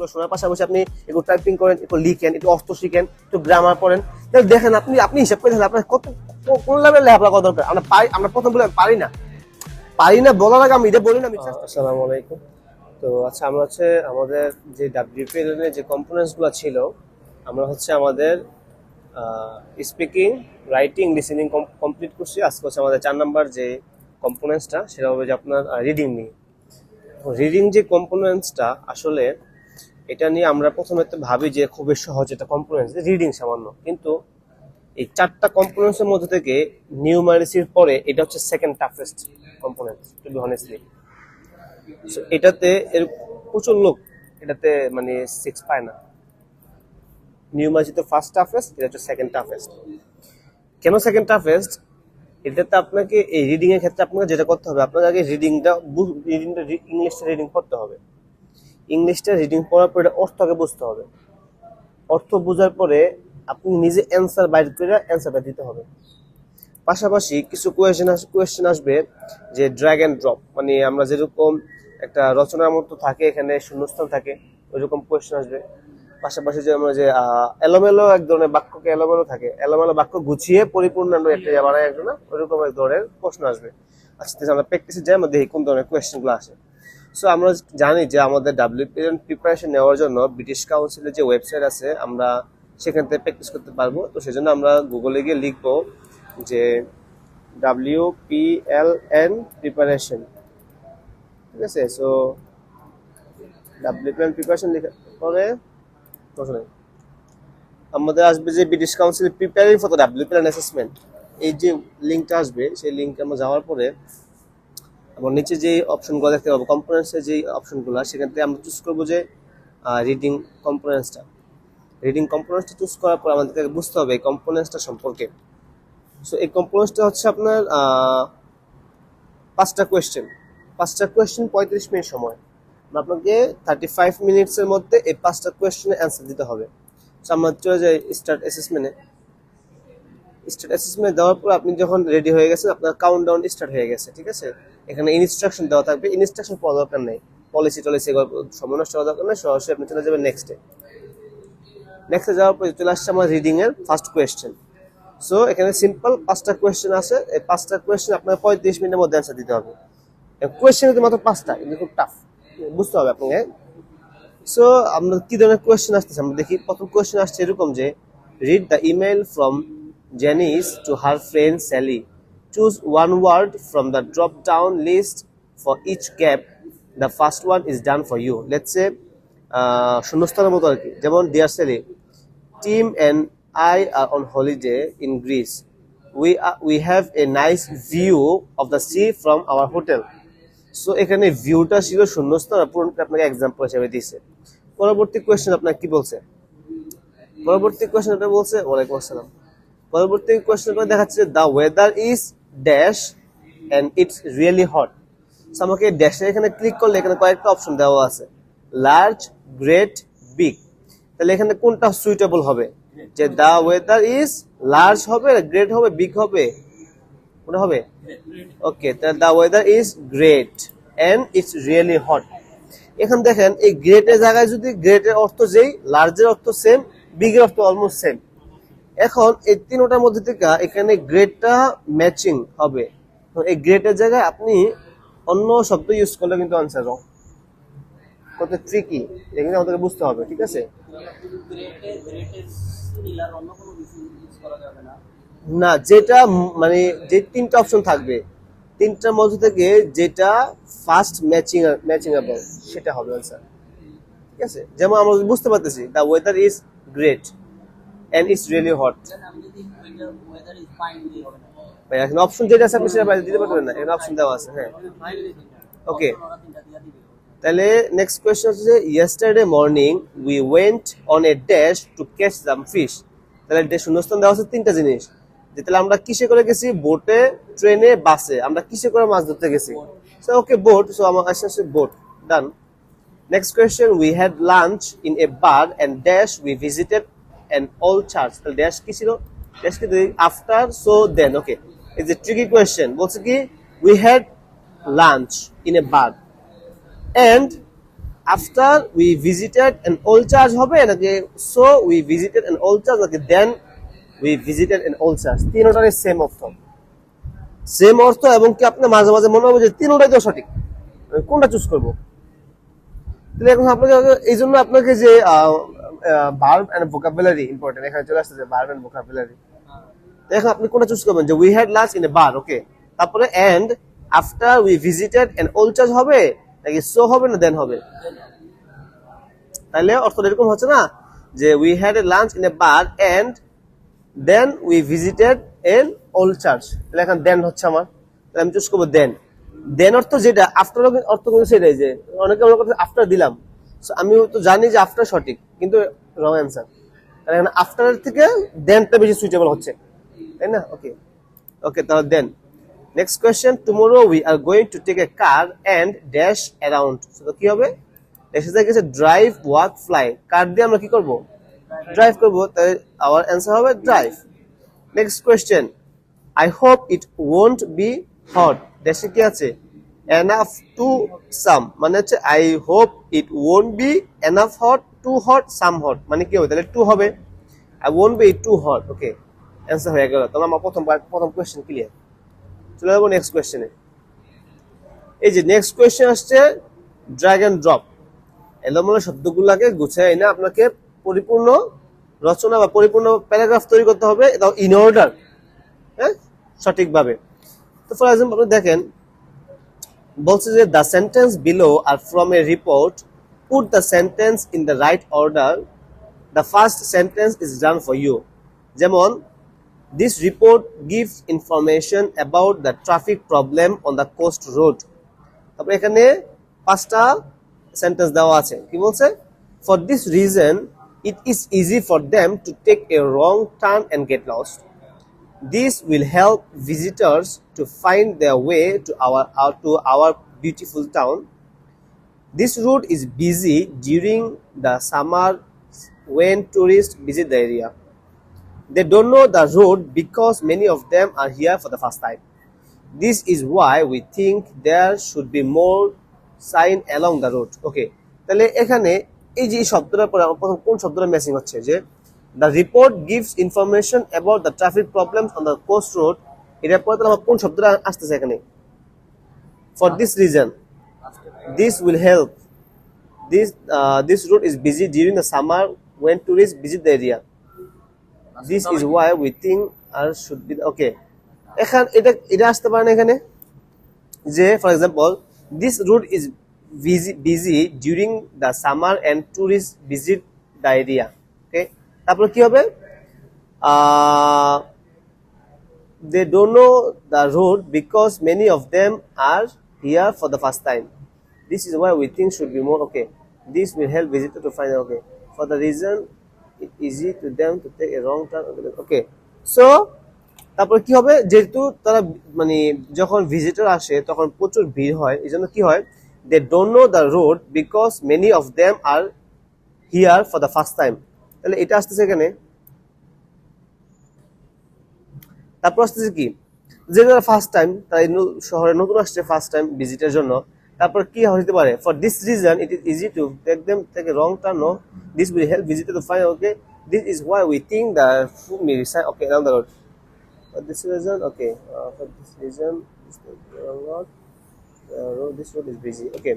এগুলো শোনার পাশাপাশি আপনি এগুলো টাইপিং করেন একটু লিখেন, একটু অর্থ শিখেন, একটু গ্রামার পড়েন। দেখেন আপনি আপনি হিসাব করে আপনার কত কোন লেভেল লেখাপড়া করা দরকার? আমরা পারি, আমরা প্রথম বলে পারি না। পারি না বলার আগে আমি এটা বলি না আসসালামু আলাইকুম। তো আচ্ছা আমরা হচ্ছে আমাদের যে ডাব্লিউপিএল এর যে কম্পোনেন্টসগুলো ছিল, আমরা হচ্ছে আমাদের স্পিকিং রাইটিং লিসেনিং কমপ্লিট করছি। আজকে হচ্ছে আমাদের চার নাম্বার যে কম্পোনেন্টসটা সেটা হবে যে আপনার রিডিং নিয়ে। রিডিং যে কম্পোনেন্টসটা আসলে এটা নিয়ে আমরা প্রথমে তো ভাবি যে খুবই সহজ এটা কম্পোনেন্টস রিডিং সামান্য। কিন্তু এই চারটা কম্পোনেন্টসের মধ্যে থেকে নিউমারেসির পরে এটা হচ্ছে second toughest component to be honestly so এটাতে এর প্রচুর লোক এটাতে মানে সিক্স পায় না। নিউমার্সি তো ফার্স্ট টাফেস্ট এটা হচ্ছে সেকেন্ড টাফেস্ট কেন সেকেন্ড টাফেস্ট এটাতে আপনাকে এই রিডিং এর ক্ষেত্রে আপনাকে যেটা করতে হবে, আপনাকে আগে রিডিংটা রিডিংটা ইংলিশটা রিডিং করতে হবে। ইংলিশটা রিডিং পড়ার পরে এটা অর্থ বুঝতে হবে। অর্থ বোঝার পরে আপনি নিজে অ্যান্সার বাইর করে অ্যান্সারটা দিতে হবে। পাশাপাশি কিছু কোয়েশ্চেন কোয়েশ্চেন আসবে যে ড্র্যাগ অ্যান্ড ড্রপ মানে আমরা যেরকম একটা রচনার মতো থাকে এখানে শূন্যস্থান থাকে ওইরকম কোয়েশ্চেন আসবে। পাশাপাশি যে আমরা যে এলোমেলো এক ধরনের বাক্যকে এলোমেলো থাকে এলোমেলো বাক্য গুছিয়ে পরিপূর্ণ একটা ইয়ে বানায় একজন ওইরকম এক ধরনের প্রশ্ন আসবে। আচ্ছা ঠিক আছে, আমরা প্র্যাকটিসে যাই আমরা দেখি কোন ধরনের কোয়েশ্চেনগুলো আসে। সো আমরা জানি যে আমাদের ডাব্লিউপি প্রিপারেশন নেওয়ার জন্য ব্রিটিশ কাউন্সিলের যে ওয়েবসাইট আছে, আমরা সেখান থেকে প্র্যাকটিস করতে পারব। তো সেজন্য আমরা গুগলে গিয়ে লিখব যে W P L N preparation ঠিক আছে? So W P L preparation লেখার পরে আমাদের আসবে যে British council preparing for the W P assessment এই যে লিঙ্কটা আসবে, সেই লিঙ্কে আমরা যাওয়ার পরে এবং নিচে যে অপশনগুলো দেখতে পাবো কম্পোনেন্টসের যে অপশনগুলো সেখান থেকে আমরা চুজ করব যে রিডিং কম্পোনেন্টসটা রিডিং কম্পোনেন্টসটা চুজ করার পর আমাদেরকে বুঝতে হবে এই কম্পোনেন্টসটা সম্পর্কে। সো এই কম্পোনেন্টসটা হচ্ছে আপনার পাঁচটা কোয়েশ্চেন পাঁচটা কোয়েশ্চেন পঁয়ত্রিশ মিনিট সময়। মানে আপনাকে থার্টি ফাইভ মিনিটসের মধ্যে এই পাঁচটা কোয়েশ্চেনের অ্যান্সার দিতে হবে। সো আমরা চলে যাই স্টার্ট অ্যাসেসমেন্টে স্টার্ট অ্যাসেসমেন্ট দেওয়ার পর আপনি যখন রেডি হয়ে গেছেন, আপনার কাউন্ট ডাউন স্টার্ট হয়ে গেছে, ঠিক আছে? এখানে ইনস্ট্রাকশন দেওয়া থাকবে। ইনস্ট্রাকশন পাওয়া দরকার নেই। পলিসি টলিসি সময় নষ্ট হওয়া দরকার নেই। সরাসরি আপনি চলে যাবেন নেক্সটে নেক্সটে যাওয়ার পর চলে আসছে আমার রিডিং এর ফার্স্ট কোয়েশ্চেন সো এখানে সিম্পল পাঁচটা কোয়েশ্চেন আছে। এই পাঁচটা কোয়েশ্চেন আপনার পঁয়ত্রিশ মিনিটের মধ্যে অ্যান্সার দিতে হবে। কোয়েশ্চেন মাত্র পাঁচটা, কিন্তু খুব টাফ বুঝতে হবে আপনাকে। সো আমরা কি ধরনের কোয়েশ্চেন আসতেছে? আমরা দেখি, প্রথম কোয়েশ্চেন আসছে এরকম যে read the email from Janice to her friend Sally choose one word from the drop down list for each gap the first one is done for you let's say শূন্যস্থানের মতো আর কি। যেমন dear team and I are on holiday in Greece. We are, we have a nice view of the sea from our hotel. So এখানে ভিউটা ছিল শূন্যস্থান আর পুরোটা আপনাকে এক্সাম্পল হিসেবে দিয়েছে পরবর্তী কোয়েশ্চেন আপনাকে কি বলছে? পরবর্তী কোয়েশ্চেন এটা বলছে ওয়ালাইকুম আসসালাম। পরবর্তী কোয়েশ্চেন দেখাচ্ছে the weather is dash and it's really hot so আমাকে ড্যাশের এখানে ক্লিক করলে এখানে কয়েকটা অপশন দেওয়া আছে। লার্জ গ্রেট বিগ তাহলে এখানে কোনটা সুইটেবল হবে? যে দা ওয়েদার ইজ লার্জ হবে গ্রেট হবে বিগ হবে। কোনটা হবে? ওকে তাহলে the weather is great and it's really hot এখন দেখেন, এই গ্রেটের জায়গায় যদি গ্রেটের অর্থ যেই লার্জের অর্থ সেম বিগের অর্থ অলমোস্ট সেম এখন এই তিনটার মধ্যে থেকে এখানে গ্রেডটা ম্যাচিং হবে। এই গ্রেটের জায়গায় আপনি অন্য শব্দ ইউজ করলে কিন্তু আনসার রং কত ট্রিকি এখানে আমাদেরকে বুঝতে হবে, ঠিক আছে? না, যেটা মানে যে তিনটা অপশন থাকবে, তিনটার মধ্যে থেকে যেটা ফার্স্ট ম্যাচিং ম্যাচিংয়েবল সেটা হবে আনসার ঠিক আছে? যেমন আমরা বুঝতে পারতেছি the weather is great really hot ভাই এখানে অপশন যেটা আছে আপনি সেটা বাইরে দিতে পারবেন না। এখানে অপশন দেওয়া আছে হ্যাঁ। ওকে তাহলে নেক্সট কোয়েশ্চেন হচ্ছে yesterday morning we went on a dash to catch some fish তাহলে ডে শূন্যস্থান দেওয়া আছে তিনটা জিনিস। যে তাহলে আমরা কিসে করে গেছি? বোটে ট্রেনে বাসে আমরা কিসে করে মাছ ধরতে গেছি? সো ওকে বোট সো আমার আসছে আসছে boat done next question we had lunch in a bar and dash we visited an old church তাহলে ড্যাশ কি ছিল? ড্যাশ কি after so then okay is a tricky question বলছে কি we had lunch in a bar and after we visited an old church হবে নাকি so we visited an old church নাকি then we visited an old church তিনোটারই same অর্থ। Same অর্থ এবং কি আপনার মাঝে মাঝে মনে হবে যে তিনোটাই তো সঠিক? কোনটা চুজ করব? তাহলে এখন আপনাকে, এই জন্য আপনাকে যে ভার্ব এন্ড ভোকাবুলারি ইম্পর্টেন্ট এখানে চলে আসছে ভার্ব এন্ড ভোকাবুলারি এখন আপনি কোনটা চুজ করবেন? যে we had lunch in a bar okay তারপরে and after we visited an old church হবে? নাকি সো হবে না দেন হবে? তাহলে অর্থ এরকম হচ্ছে না? যে we had a lunch in a bar and then we visited an old church তাহলে এখন দেন হচ্ছে আমার। তাহলে আমি চুজ করব দেন দেন অর্থ যেটা আফটার অর্থ কিন্তু সেটাই যে, অনেকে মনে করছে আফটার দিলাম। আমি তো জানি যে আফটার সঠিক। কিন্তু রং অ্যান্সার তাহলে এখানে আফটারের থেকে দেনটা বেশি সুইটেবল হচ্ছে। তাই না? ওকে ওকে তাহলে then next question tomorrow we are going to take a car and dash around তো কি হবে? ড্যাশে থেকে গেছে ড্রাইভ ওয়াক ফ্লাই কার দিয়ে আমরা কি করব? ড্রাইভ করব। তাই আওয়ার অ্যান্সার হবে drive next question I hope it won't be hot ড্যাশে কি আছে? এনাফ টু সাম মানে হচ্ছে I hope it won't be enough hot to hot some hot মানে কি হবে? তাহলে টু হবে। I won't be too hot okay answer হয়ে গেল। তাহলে আমার প্রথম প্রথম কোয়েশ্চেন ক্লিয়ার চলে যাব নেক্সট কোয়েশ্চেনে এই যে নেক্সট কোয়েশ্চেন আসছে ড্র্যাগ অ্যান্ড ড্রপ এলোমেলো শব্দগুলোকে গুছিয়ে এনে আপনাকে পরিপূর্ণ রচনা বা পরিপূর্ণ প্যারাগ্রাফ তৈরি করতে হবে, এটাও ইন অর্ডার হ্যাঁ? সঠিকভাবে। তো ফর এক্সাম্পল আপনি দেখেন, বলছে যে the sentence below are from a report put the sentence in the right order the first sentence is done for you যেমন This report gives information about the traffic problem on the coast road. তারপরে এখানে পাঁচটা sentence দেওয়া আছে। কি বলছে? For this reason it is easy for them to take a wrong turn and get lost this will help visitors to find their way to our to our beautiful town This route is busy during the summer when tourists visit the area. They don't know the road because many of them are here for the first time. This is why we think there should be more sign along the road. Okay. তাহলে এখানে এই যে আমার প্রথম কোন শব্দটা matching হচ্ছে যে the report gives information about the traffic problems on the coast road এটার পরে তাহলে কোন শব্দটা আসতেছে এখানে for this reason this will help this uh, this route is busy during the summer when tourists visit the area this is why we think are should be okay এখান এটা এটা আসতে পারে না এখানে যে for example this route is busy busy during the summer and tourist visit the area okay তারপর কি হবে they don't know the road because many of them are here for the first time this is why we think should be more, okay, this will help visitor to find okay, for the reason, it easy to them to take a wrong turn, okay so, তারপর কি হবে? যেহেতু তারা মানে যখন visitor আসে, তখন প্রচুর ভিড় হয়। এই জন্য কি হয়? They don't know the road because many of them are here for the first time তাহলে এটা আসতেছে এখানে। তারপর আসতেছে কি? যে যারা ফার্স্ট টাইম তারা শহরে নতুন আসছে ফার্স্ট টাইম ভিজিটের জন্য তারপর কি হতে পারে? For this reason it is easy to take them a wrong turn this will help visitor to find okay this is why we think the food me resign okay down the road for this reason okay for this reason this road is busy okay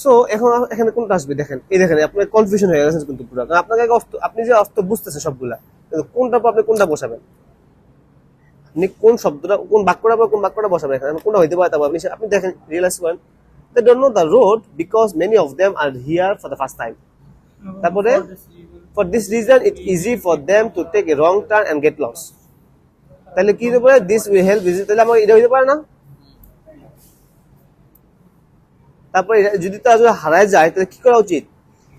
so এখন এখানে কোনটা আসবে? দেখেন, এই দেখেন, আপনার confusion হয়ে গেছে কিন্তু পুরো। কারণ আপনাকে আপনি যে অর্থ বুঝতেছেন সবগুলা কোনটার আপনি কোনটা বসাবেন? আপনি কোন শব্দটা কোন বাক্যটা পর কোন বাক্যটা বসাবেন এখানে? কোনটা হইতে পারে তারপর আপনি আপনি দেখেন রিয়েলাইজ করেন they don't know the road because many of them are here for the first time তারপরে for this reason it easy for them to take a wrong turn and get lost তাহলে কি হতে পারে? This will help visit তাহলে আমার এটা হইতে পারে না? তারপরে যদি তারা যদি হারায় যায় তাহলে কি করা উচিত?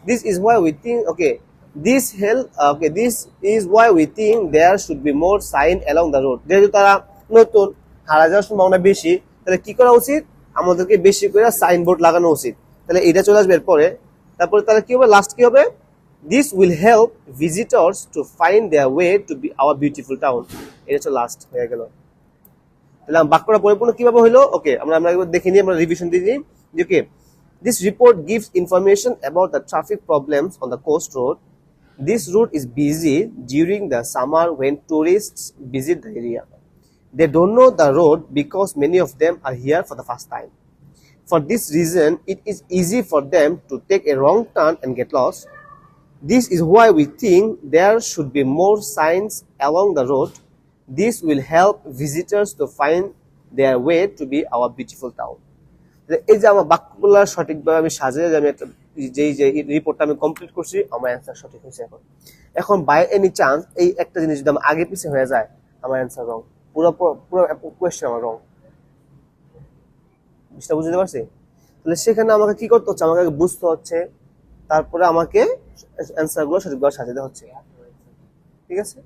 This is why we think okay this help okay this is why we think there should be more sign along the road যেহেতু তারা নতুন, হারা যাওয়ার সম্ভাবনা বেশি, তাহলে কি করা উচিত? আমাদেরকে বেশি করে সাইনবোর্ড লাগানো উচিত। তাহলে এটা চলে আসবে এরপরে। তারপরে তাহলে কি হবে? লাস্ট কি হবে? This will help visitors to find their way to be our beautiful town এটা হচ্ছে লাস্ট হয়ে গেল। তাহলে বাক্যটা পরিপূর্ণ কীভাবে হলো ওকে আমরা আমরা একবার দেখে নিই, আমরা রিভিশন দিয়ে নিই। যে কি This report gives information about the traffic problems on the coast road. This route is busy during the summer when tourists visit the area. They don't know the road because many of them are here for the first time. For this reason, it is easy for them to take a wrong turn and get lost. This is why we think there should be more signs along the road. This will help visitors to find their way to be our beautiful town. এই যে আমার বাক্যগুলো সঠিকভাবে আমি সাজিয়ে আমি একটা যেই যে রিপোর্টটা আমি কমপ্লিট করছি, আমার অ্যান্সার সঠিক হয়েছে এখন। এখন বাই এনি চান্স এই একটা জিনিস যদি আমার আগে পিছিয়ে হয়ে যায়, আমার অ্যান্সার রং পুরো পুরো কোয়েশ্চেন আমার রং বিষয়টা বুঝতে পারছি? তাহলে সেখানে আমাকে কি করতে হচ্ছে? আমাকে বুঝতে হচ্ছে, তারপরে আমাকে অ্যান্সারগুলো সঠিকভাবে সাজাতে হচ্ছে। ঠিক আছে?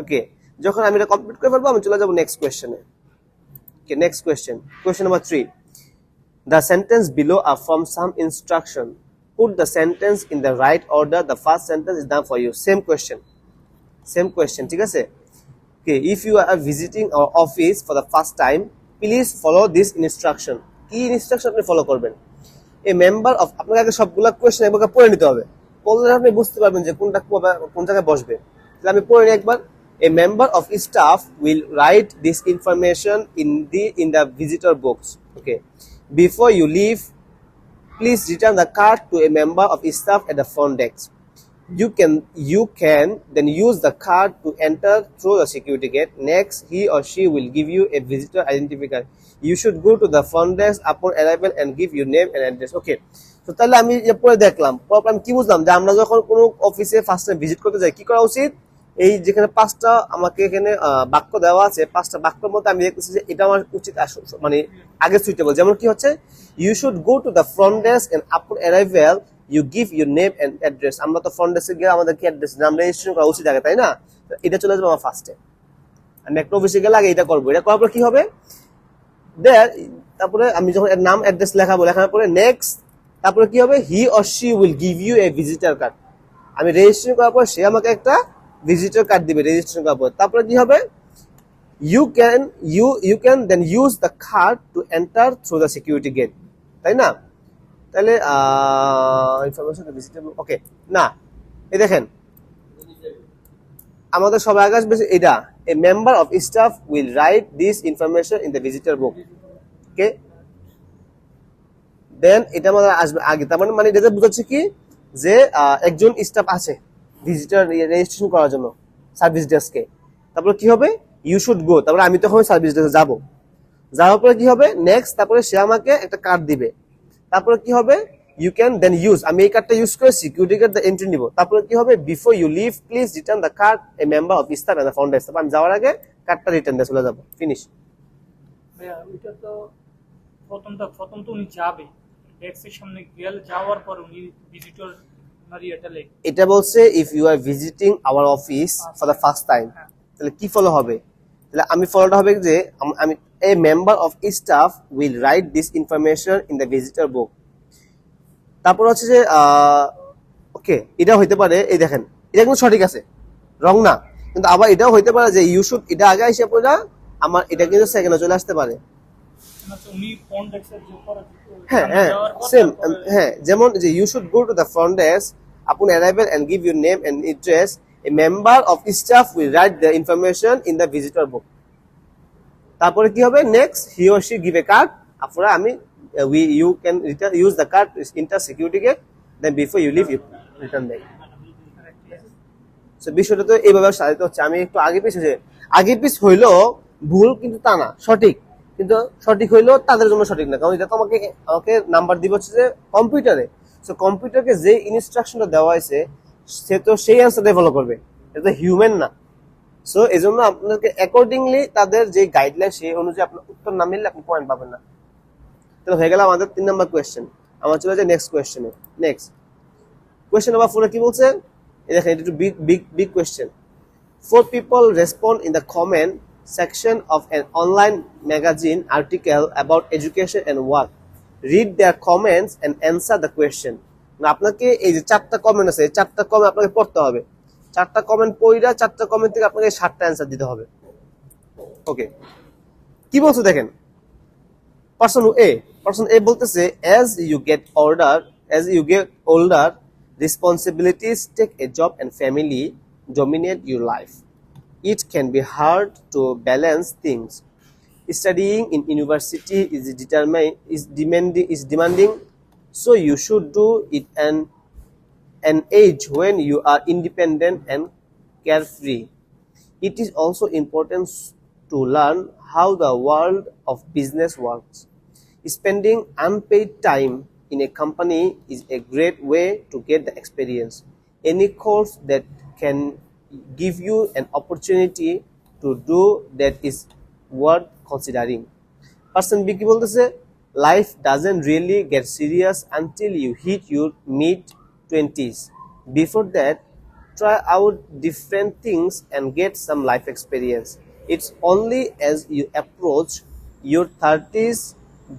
ওকে যখন আমি এটা কমপ্লিট করে ফেলব, আমি চলে যাব next কোয়েশ্চেনে okay next question question number three the sentence below are from some instruction. Put the sentence in the right order. The first sentence is done for you. Same question. Same question. ঠিক আছে? Okay, if you are visiting our office for the first time, please follow this instruction. কি instruction আপনি follow করবেন a member of আপনাকে আগে সবগুলা question একবার পড়ে নিতে হবে পড়লে আপনি বুঝতে পারবেন যে কোনটা কোন- জায়গায় বসবে তাহলে আমি পড়ে নিই একবার a member of staff will write this information in the in the visitor books okay before you leave please return the card to a member of staff at the front desk. You can you can then use the card to enter through the security gate. Next, he or she will give you a visitor identifier. You should go to the front desk upon arrival and give your name and address. Okay. তো তাহলে আমি পরে দেখলাম পরে আমি কি বুঝলাম যে আমরা যখন কোনো অফিসে ফার্স্ট টাইম ভিজিট করতে যাই কি করা উচিত এই যেখানে পাঁচটা আমাকে এখানে বাক্য দেওয়া আছে, পাঁচটা বাক্যের মধ্যে আমি দেখতেছি যে এটা আমার উচিত মানে আগে সুইটেবল যেমন কি হচ্ছে you should go to the front desk and upon arrival you give your name and address আমরা তো ফ্রন্ট ডেস্কে গিয়ে আমাদের কি অ্যাড্রেস নাম রেজিস্ট্রেশন করা উচিত আগে, তাই না? এটা চলে যাবে আমার ফার্স্টে আমি একটা অফিসে গেলে আগে এটা করব। এটা করার পর কি হবে? দেয়ার তারপরে আমি যখন নাম অ্যাড্রেস লেখাবো, লেখার পরে নেক্সট তারপরে কি হবে? He or she will give you a visitor card আমি রেজিস্ট্রেশন করার পর সে আমাকে একটা ভিজিটার কার্ড দিবে রেজিস্ট্রেশন করার পর। তারপরে কি হবে? You can you you can then use the card to enter through the security gate তাই না? তাহলে ইনফরমেশন ভিজিটেবল ওকে না, এই দেখেন। আমাদের সবাই আগে আসবে এটা a member of staff will write this information in the visitor book okay then এটা আমাদের আসবে আগে। তার মানে মানে এটা বোঝাচ্ছে কি? যে একজন স্টাফ আছে। ভিজিটার রেজিস্ট্রেশন করার জন্য সার্ভিস ডেস্কে তারপরে কি হবে? ইউ শুড গো তারপরে আমি তখন সার্ভিস ডেস্কে যাব। যাওয়ার পরে কি হবে? নেক্সট তারপরে সে আমাকে একটা কার্ড দিবে। তারপরে কি হবে? ইউ ক্যান দেন ইউজ আমি এই কার্ডটা ইউজ করে সিকিউরিটি গার্ড এন্ট্রি নিব। তারপরে কি হবে? Before you leave please return the card a member of and the foundation তারপর আমি যাওয়ার আগে কার্ডটা রিটার্ন দিয়ে চলে যাব। ফিনিশ তো প্রথমটা প্রথম তো উনি যাবে। ডেস্কের সামনে গেলে, যাওয়ার পর উনি ভিজিটর এটা বলছে if you are visiting our office for the first time. তাহলে কি ফলো হবে? তাহলে আমি ফলোটা হবে যে আমি a member of staff will write this information in the visitor book তারপর হচ্ছে যে ওকে এটা হইতে পারে এই দেখেন এটা কিন্তু সঠিক আছে রং না। কিন্তু আবার এটাও হইতে পারে যে ইউ শুড এটা আগে এসে পড়া আমার এটা কিন্তু সেকেন্ডে চলে আসতে পারে। পরে হ্যাঁ হ্যাঁ সেম হ্যাঁ যেমন যে you should go to the front desk upon arrival and give your name and address, a member of staff will write the information in the visitor book. তারপরে কি হবে? Next he or she give a card তারপরে আমি we you can return use the card enter security gate then before you leave you return back so বিষয়টা তো এইভাবে সাজাতে হচ্ছে। আমি একটু আগে পিছ যে আগে পিছ হইল ভুল কিন্তু তা না, সঠিক। কিন্তু সঠিক হইলেও তাদের জন্য সঠিক না। কারণ এটা তো আমাকে আমাকে নাম্বার দিব হচ্ছে যে কম্পিউটারে সো কম্পিউটারকে যে ইনস্ট্রাকশনটা দেওয়া হয়েছে, সে তো সেই অ্যান্সারটাই ফলো করবে। এটা তো হিউম্যান না। সো এই জন্য আপনাকে অ্যাকর্ডিংলি তাদের যে গাইডলাইন সেই অনুযায়ী আপনার উত্তর না মিললে আপনি পয়েন্ট পাবেন না। তাহলে হয়ে গেল আমাদের তিন নম্বর কোয়েশ্চেন আমার চলে যায় নেক্সট কোয়েশ্চেনে নেক্সট কোয়েশ্চেন নাম্বার ফোরে কি বলছে? দেখেন, এটা একটু big big big question four people respond in the comment section of an online magazine article about education and work. Read their comments and answer the question. না, আপনাকে এই যে চারটা কমেন্ট আছে, এই চারটা কমেন্ট আপনাকে পড়তে হবে। চারটা কমেন্ট পড়িরা চারটা কমেন্ট থেকে আপনাকে সাতটা অ্যান্সার দিতে হবে। ওকে কি বলছো দেখেন? পার্সন এ পার্সন এ বলতেছে as you get order as you get older responsibilities take a job and family dominate your life it can be hard to balance things. Studying in university is determine is demanding is demanding, so you should do it an an age when you are independent and carefree. It is also important to learn how the world of business works. Spending unpaid time in a company is a great way to get the experience. Any course that can give you an opportunity to do that is worth considering. Person B কি বলতেছে life doesn't really get serious until you hit your mid 20s. Before that, try out different things and get some life experience. It's only as you approach your 30s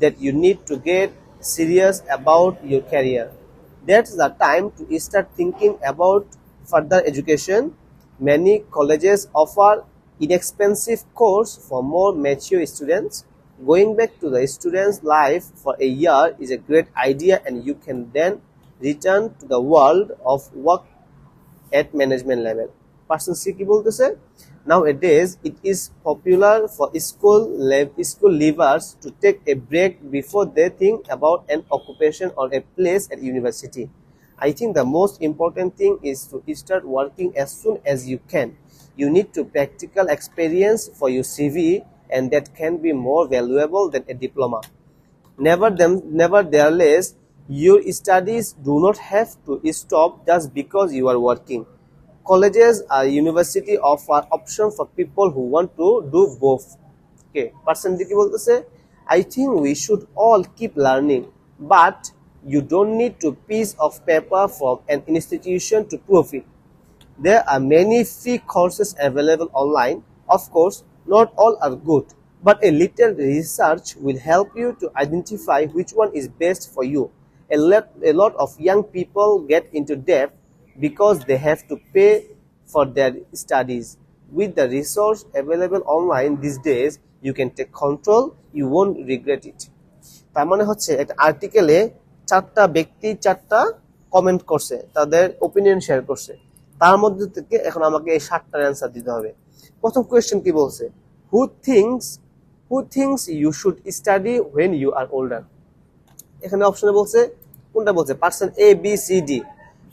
that you need to get serious about your career. That's the time to start thinking about further education. Many colleges offer inexpensive course for more mature students. Going back to the student's life for a year is a great idea and you can then return to the world of work at management level. Person C কি বলতেছে Nowadays, it is popular for school lev- school leavers to take a break before they think about an occupation or a place at university. I think the most important thing is to start working as soon as you can. You need to practical experience for your CV and that can be more valuable than a diploma. Never them, nevertheless, your studies do not have to stop just because you are working. Colleges or university offer option for people who want to do both. Okay, person D কি বলতেছে I think we should all keep learning, but you don't need to piece of paper from an institution to prove it. There are many free courses available online. Of course, not all are good, but a little research will help you to identify which one is best for you. A lot, a lot of young people get into debt because they have to pay for their studies. With the resource available online these days, you can take control, you won't regret it. তার মানে হচ্ছে একটা আর্টিকেলে চারটা ব্যক্তি চারটা comment করছে তাদের opinion share করছে তার মধ্যে থেকে এখন আমাকে এই সাতটার অ্যান্সার দিতে হবে। প্রথম কোয়েশ্চেন কি বলছে? Who thinks who thinks you should study when you are older এখানে অপশনে বলছে কোনটা বলছে? Person A B C D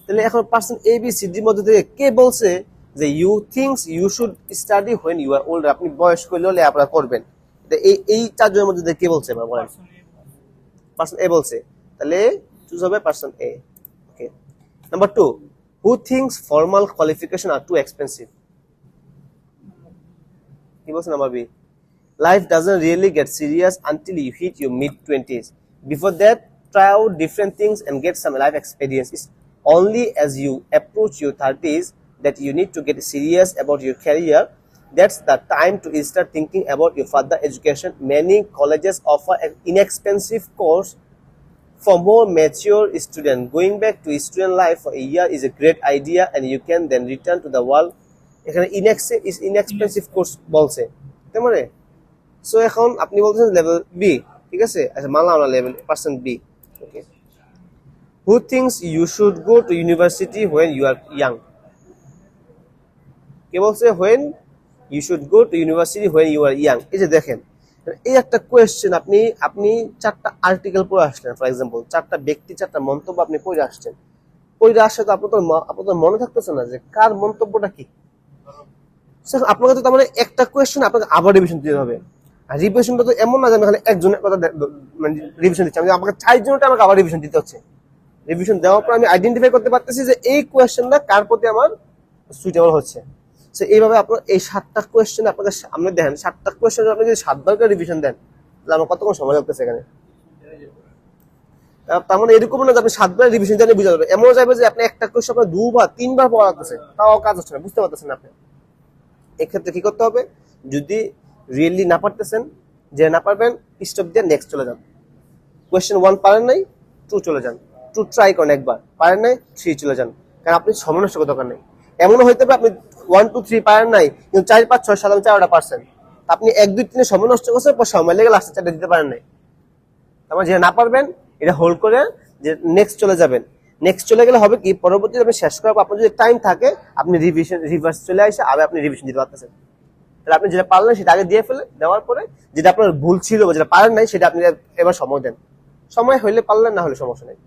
তাহলে এখন পার্সন এ বি সি ডির মধ্যে থেকে কে বলছে যে you thinks you should study when you are older আপনি বয়স্ক হলে আপনারা করবেন। এই এই চারজনের মধ্যে থেকে কে বলছে? বলেন পার্সন এ পার্সন এ বলছে। তাহলে চুজ হবে person A okay number two who thinks formal qualification R too expensive কি বলছে number B life doesn't really get serious until you hit your mid 20s before that try out different things and get some life experience it's only as you approach your 30s that you need to get serious about your career that's the time to start thinking about your further education many colleges offer an inexpensive course for more mature student. Going back to student life for a year is a great idea and you can then return to the world. এখানে ইনএক্সে is inexpensive course বলছে। তার মানে so এখন আপনি বলতেছেন level B ঠিক আছে? আচ্ছা মানলাম না level percent B okay who thinks you should go to university when you are young কে বলছে? When you should go to university when you are young এই যে দেখেন এই একটা কোয়েশ্চেন আপনি আপনি চারটা আর্টিকেল পড়ে আসলেন ফর এক্সাম্পল চারটা ব্যক্তি, চারটা মন্তব্য আপনি পড়ে আসছেন। পড়ে আসলে তো আপনার আপনাদের মনে থাকতেছে না যে কার মন্তব্যটা কি? আপনাকে তো তার মানে একটা কোয়েশ্চেন আপনাকে আবার রিভিশন দিতে হবে। আর রিভিশনটা তো এমন না যে আমি একজনের কথা মানে রিভিশন দিচ্ছি, আমি আমাকে চারজনটা আমাকে আবার রিভিশন দিতে হচ্ছে। রিভিশন দেওয়ার পর আমি আইডেন্টিফাই করতে পারতেছি যে এই কোয়েশ্চেনটা কার প্রতি আমার সুইটেবল হচ্ছে। সো এইভাবে আপনার এই সাতটা কোয়েশ্চেন আপনাকে আপনি দেখেন, সাতটা কোয়েশ্চেন আপনি যদি সাতবার করে রিভিশন দেন, তাহলে আমার কতক্ষণ সময় লাগতেছে এখানে? তার মানে এরকম না যে আপনি সাতবার রিভিশন জানিয়ে বুঝা যাবে। এমন যাবে যে আপনি একটা কোয়েশ্চেন আপনার দুবার, তিনবার পড়া লাগতেছে, তাও কাজ হচ্ছে না, বুঝতে পারতেছেন আপনি? এক্ষেত্রে কি করতে হবে? যদি রিয়েলি না পারতেছেন, যে না পারবেন স্টপ দিয়ে নেক্সট চলে যান। কোয়েশ্চেন ওয়ান পারেন নাই টু চলে যান। টু ট্রাই করেন একবার, পারেন নাই থ্রি চলে যান। কারণ আপনি সময় নষ্ট দরকার নেই। এমনও হইতে পারে আপনি ওয়ান টু থ্রি পারেন নাই, কিন্তু চার পাঁচ ছয় সাত আট চারটা পারছেন। আপনি এক, দুই, তিনে সময় নষ্ট করছেন, পর সময় লেগে লাস্টে চারটা দিতে পারেন নাই। তারপর যেটা না পারবেন, এটা হোল্ড করে যে নেক্সট চলে যাবেন। নেক্সট চলে গেলে হবে কি, পরবর্তীতে আপনি শেষ করার আপনার যদি টাইম থাকে, আপনি রিভিশন রিভার্স চলে আসে, আবার আপনি রিভিশন দিতে পারতেছেন। তাহলে আপনি যেটা পারলেন, সেটা আগে দিয়ে ফেলে, দেওয়ার পরে যেটা আপনার ভুল ছিল বা যেটা পারেন নাই, সেটা আপনি এবার সময় দেন। সময় হইলে পারলেন, না হলে সমস্যা নেই।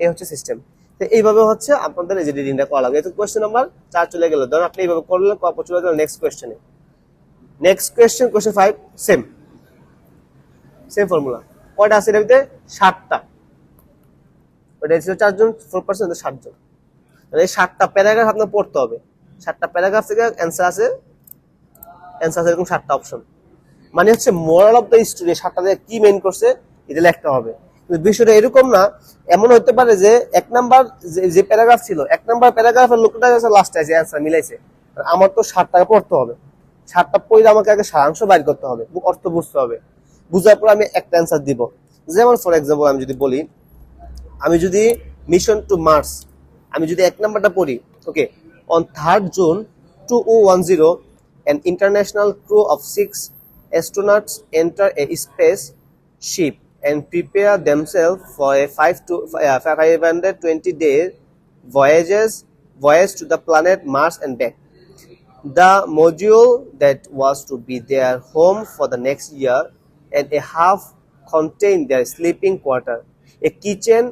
এই হচ্ছে সিস্টেম তো এইভাবে হচ্ছে আপনাদের এই যে রিডিংটা করা লাগে। তো কোয়েশ্চেন নাম্বার চার চলে গেল। ধরুন আপনি এইভাবে করলেন পর চলে গেল next কোয়েশ্চেনে next question question five same same formula কয়টা আছে এটার ভিতরে? ষাটটা ওটা ছিল চারজন ফোর পার্সেন্ট ষাটজন তাহলে এই ষাটটা প্যারাগ্রাফ আপনার পড়তে হবে। ষাটটা প্যারাগ্রাফ থেকে অ্যান্সার আছে। অ্যান্সার আছে এরকম ষাটটা অপশন মানে হচ্ছে মোরাল অফ দ্য স্টোরি থেকে কি মেন করছে, এটা লিখতে হবে। বিষয়টা এরকম না, এমন হতে পারে যে এক নাম্বার যে প্যারাগ্রাফ ছিল, এক নাম্বার প্যারাগ্রাফের লোকটা কাছে লাস্টে আছে অ্যান্সার মিলাইছে। আমার তো টাকা পড়তে হবে। ষাটটা পড়লে আমাকে আগে সারাংশ বাইর করতে হবে অর্থ বুঝতে হবে। বুঝার পর আমি একটা অ্যান্সার দিব। যেমন ফর এক্সাম্পল আমি যদি বলি, আমি যদি মিশন টু মার্স আমি যদি এক নাম্বারটা পড়ি okay on third June two O one zero an international crew of six astronauts enter a space ship. And prepare themselves for a five to uh, 520 day voyages voyage to the planet Mars and back. The module that was to be their home for the next year and a half contained their sleeping quarter, a kitchen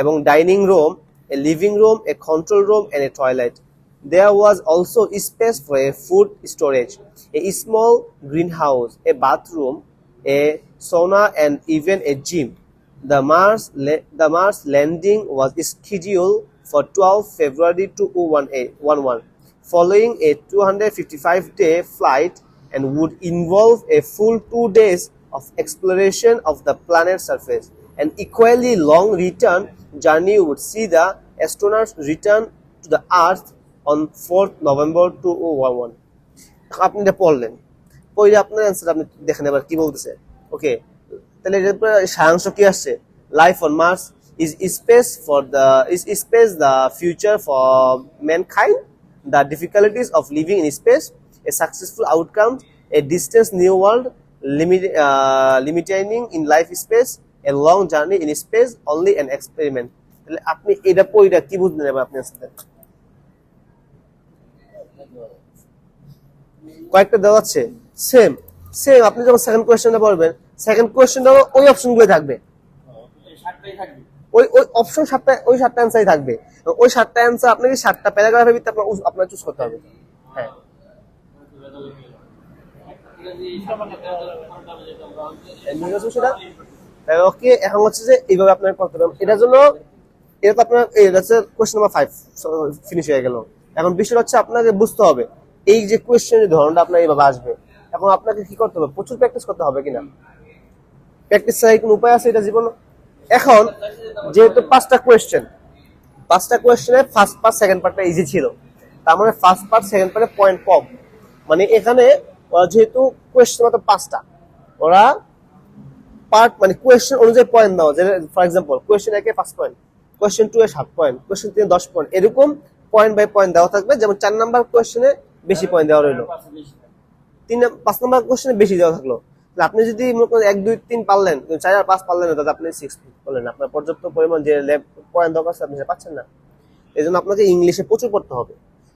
এবং dining room, a living room, a control room, and a toilet. There was also space for a food storage, a small greenhouse, a bathroom, a sauna, and even a gym. The Mars, la- the Mars landing was scheduled for 12 February 2011, following a 255-day flight and would involve a full two days of exploration of the planet's surface. An equally long return journey would see the astronauts return to the Earth on 4th November 2011. আপনি এটা পড়লেন পড়লে আপনার answer আপনি দেখেন এবার কি বলতেছে। ওকে তাহলে এটার সারাংশ কি আসছে? Life on Mars is space for the is space the future for mankind the difficulties of living in space a successful outcome a distance new world limiting in life space, a long journey in space, only an experiment. তাহলে আপনি এটা পড়িটা কি বুঝলেন এবার আপনি আসতে কয়েকটা দেওয়া আছে। সেম সেম আপনি যখন সেকেন্ড কোয়েশ্চেনটা পড়বেন সেকেন্ড কোয়েশ্চেনটা ওই অপশনগুলো থাকবে। ওই ওই অপশন সাতটা, ওই সাতটা অ্যান্সারই থাকবে। ওই সাতটা অ্যান্সার আপনাকে সাতটা প্যারাগ্রাফের ভিতরে আপনার আপনার চুজ করতে হবে। হ্যাঁ। ওকে, এখন হচ্ছে যে এইভাবে আপনার করতে হবে। এটার জন্য, এটা তো আপনার হচ্ছে কোয়েশ্চেন নাম্বার ফাইভ ফিনিশ হয়ে গেল। এখন বিষয়টা হচ্ছে আপনাকে বুঝতে হবে। এই যে কোয়েশ্চেনের ধরনটা আপনার এইভাবে আসবে। এখন আপনাকে কি করতে হবে? প্রচুর প্র্যাকটিস করতে হবে কিনা? প্র্যাকটিস ছাড়া কোনো উপায় আছে এটা জীবন? এখন যেহেতু পাঁচটা কোয়েশ্চেন পাঁচটা কোয়েশ্চেনে ফার্স্ট পার্ট সেকেন্ড পার্টটা ইজি ছিল। তার মানে ফার্স্ট পার্ট সেকেন্ড পার্টে পয়েন্ট কম। মানে এখানে যেহেতু কোয়েশ্চেন মাত্র পাঁচটা, ওরা পার্ট মানে কোয়েশ্চেন অনুযায়ী পয়েন্ট দেওয়া যে ফর এক্সাম্পল কোয়েশ্চেন একে পাঁচ পয়েন্ট কোয়েশ্চেন টু এ সাত পয়েন্ট কোয়েশ্চেন তিনে দশ পয়েন্ট এরকম পয়েন্ট বাই পয়েন্ট দেওয়া থাকবে। যেমন চার নাম্বার কোয়েশ্চেনে বেশি পয়েন্ট দেওয়া রইল। তিন পাঁচ নাম্বার কোয়েশ্চেনে বেশি দেওয়া থাকল। আপনি যদি এক, দুই, তিন পারলেন চার আর পাঁচ পারলেন তাহলে আপনি সিক্স করলেন। আপনার পর্যাপ্ত পরিমাণ যে ল্যাব পয়েন্ট দরকার আপনি সেটা পাচ্ছেন না। এই জন্য আপনাকে ইংলিশে প্রচুর পড়তে হবে।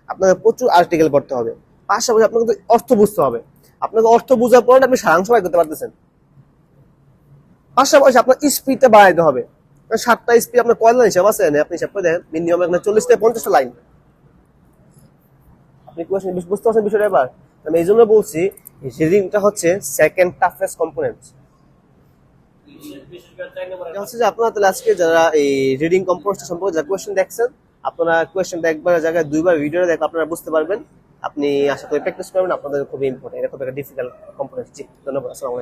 আপনাকে প্রচুর আর্টিকেল পড়তে হবে। পাশাপাশি আপনাকে অর্থ বুঝতে হবে। আপনাকে অর্থ বোঝার পরে আপনি সারাংশ বাই করতে পারতেছেন। পাশাপাশি আপনার স্পিডটা বাড়াইতে হবে। সাতটা স্পিড আপনার কয় লাইন হিসাব আছে? আপনি হিসাব করে দেন মিনিমাম এখানে চল্লিশ থেকে পঞ্চাশটা লাইন আপনি কোয়েশ্চেন বুঝতে পারছেন বিষয়টা এবার? আমি এই জন্য বলছি রিডিংটা হচ্ছে সেকেন্ড টাফেস্ট কম্পোনেন্ট হচ্ছে যে আপনারা তাহলে আজকে যারা এই রিডিং কম্পোনেন্টটা সম্পর্কে যা কোয়েশ্চেন দেখছেন, আপনারা কোয়েশ্চেনটা একবার জায়গায় দুইবার ভিডিও দেখলে আপনারা বুঝতে পারবেন। আপনি আশা করি প্র্যাকটিস করবেন, আপনাদের খুবই ইম্পর্টেন্ট এটা খুব একটা ডিফিকাল্ট কম্পোনেন্ট জি, ধন্যবাদ, আসসালামু